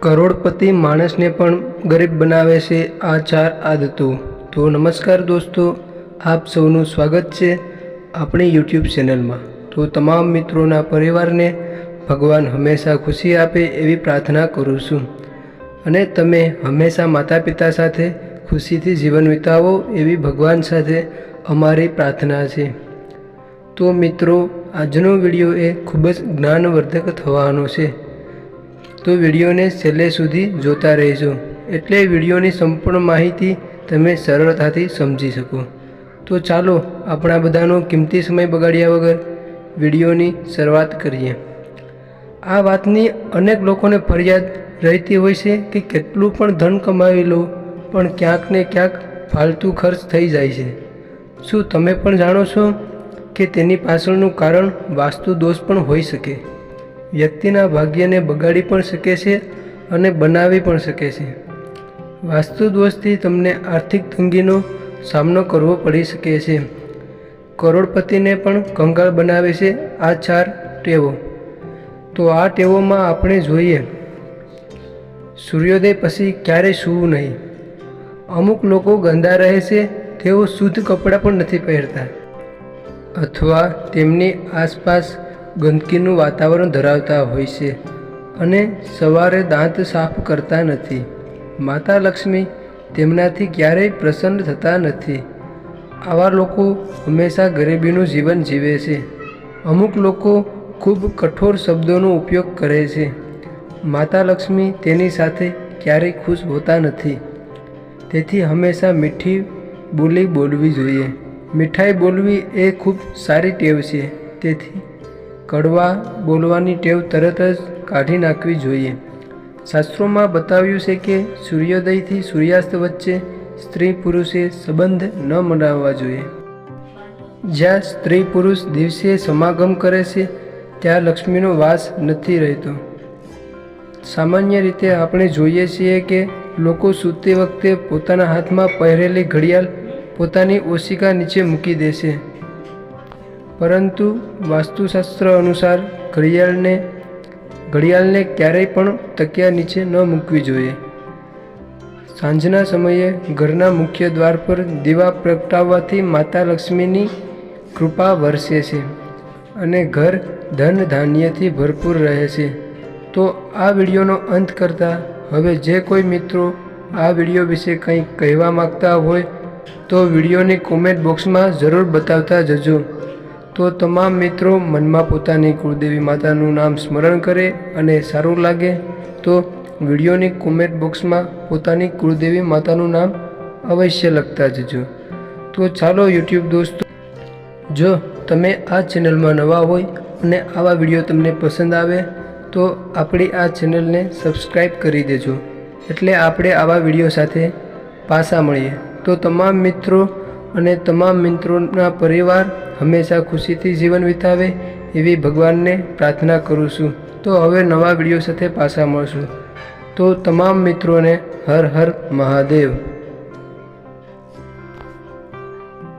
કરોડપતિ માણસને પણ ગરીબ બનાવે છે આ ચાર આદતો. તો નમસ્કાર દોસ્તો, આપ સૌનું સ્વાગત છે આપણી યુટ્યુબ ચેનલમાં. તો તમામ મિત્રોના પરિવારને ભગવાન હંમેશા ખુશી આપે એવી પ્રાર્થના કરું છું. અને તમે હંમેશા માતા પિતા સાથે ખુશીથી જીવન વિતાવો એવી ભગવાન સાથે અમારી પ્રાર્થના છે. તો મિત્રો, આજનો વીડિયો એ ખૂબ જ જ્ઞાનવર્ધક થવાનો છે. તો વિડીયોને છેલ્લે સુધી જોતા રહેજો. એટલે વિડીયોની સંપૂર્ણ માહિતી તમે સરળતાથી સમજી શકો. તો ચાલો આપણા બધાનો કિંમતી સમય બગાડ્યા વગર વિડીયોની શરૂઆત કરીએ. આ વાતની અનેક લોકોને ફરિયાદ રહેતી હોય છે કે કેટલું પણ ધન કમાવી લો, પણ ક્યાંક ને ક્યાંક ફાલતુ ખર્ચ થઈ જાય છે. શું તમે પણ જાણો છો કે તેની પાછળનું કારણ વાસ્તુ દોષ પણ હોઈ શકે? વ્યક્તિના ભાગ્યને બગાડી પણ શકે છે અને બનાવી પણ શકે છે. વાસ્તુ દોષથી તમને આર્થિક તંગીનો સામનો કરવો પડી શકે છે. કરોડપતિને પણ કંગાળ બનાવે છે આ ચાર ટેવો. તો આ ટેવોમાં આપણે જોઈએ. સૂર્યોદય પછી ક્યારેય સૂવું નહીં? અમુક લોકો ગંદા રહે છે, તેઓ શુદ્ધ કપડાં પણ નથી પહેરતા. અથવા તેમની આસપાસ ગંદકીનું વાતાવરણ ધરાવતા હોય છે અને સવારે દાંત સાફ કરતા નથી. માતા લક્ષ્મી તેમનાથી ક્યારેય પ્રસન્ન થતા નથી. આવા લોકો હંમેશા ગરીબીનું જીવન જીવે છે. અમુક લોકો ખૂબ કઠોર શબ્દોનો ઉપયોગ કરે છે. માતા લક્ષ્મી તેની સાથે ક્યારેય ખુશ હોતા નથી. તેથી હંમેશા મીઠી બોલી બોલવી જોઈએ. મીઠાઈ બોલવી એ ખૂબ સારી ટેવ છે. તેથી કડવા બોલવાની ટેવ તરત જ કાઢી નાખવી જોઈએ. શાસ્ત્રોમાં બતાવ્યું છે કે સૂર્યોદયથી સૂર્યાસ્ત વચ્ચે સ્ત્રી પુરુષે સંબંધ ન મનાવવા જોઈએ. જ્યાં સ્ત્રી પુરુષ દિવસે સમાગમ કરે છે, ત્યાં લક્ષ્મીનો વાસ નથી રહેતો. સામાન્ય રીતે આપણે જોઈએ છીએ કે લોકો સૂતી વખતે પોતાના હાથમાં પહેરેલી ઘડિયાળ પોતાની ઓશિકા નીચે મૂકી દેશે પરંતુ વાસ્તુશાસ્ત્ર અનુસાર ઘડિયાળને ઘડિયાળને ક્યારેય પણ તકિયા નીચે ન મૂકવી જોઈએ. સાંજના સમયે ઘરના મુખ્ય દ્વાર પર દીવા પ્રગટાવવાથી માતા લક્ષ્મીની કૃપા વરસે છે અને ઘર ધન ધાન્યથી ભરપૂર રહે છે. તો આ વિડીયોનો અંત કરતાં હવે જે કોઈ મિત્રો આ વીડિયો વિશે કંઈક કહેવા માગતા હોય તો વિડીયોની કોમેન્ટ બોક્સમાં જરૂર બતાવતા જજો. તો તમામ મિત્રો મનમાં પોતાની કુળદેવી માતાનું નામ સ્મરણ કરે અને સારું લાગે તો વિડીયોની કોમેન્ટ બોક્સમાં પોતાની કુળદેવી માતાનું નામ અવશ્ય લખતા જજો. તો ચાલો યુટ્યુબ દોસ્તો, જો તમે આ ચેનલમાં નવા હોય અને આવા વીડિયો તમને પસંદ આવે તો આપણી આ ચેનલને સબસ્ક્રાઈબ કરી દેજો. એટલે આપણે આવા વીડિયો સાથે પાછા મળીએ. તો તમામ મિત્રો અને તમામ મિત્રોના પરિવાર હંમેશા ખુશીથી જીવન વિતાવે એવી ભગવાનને પ્રાર્થના કરું છું. તો હવે નવા વીડિયો સાથે પાછા મળશું. તો તમામ મિત્રોને હર હર મહાદેવ.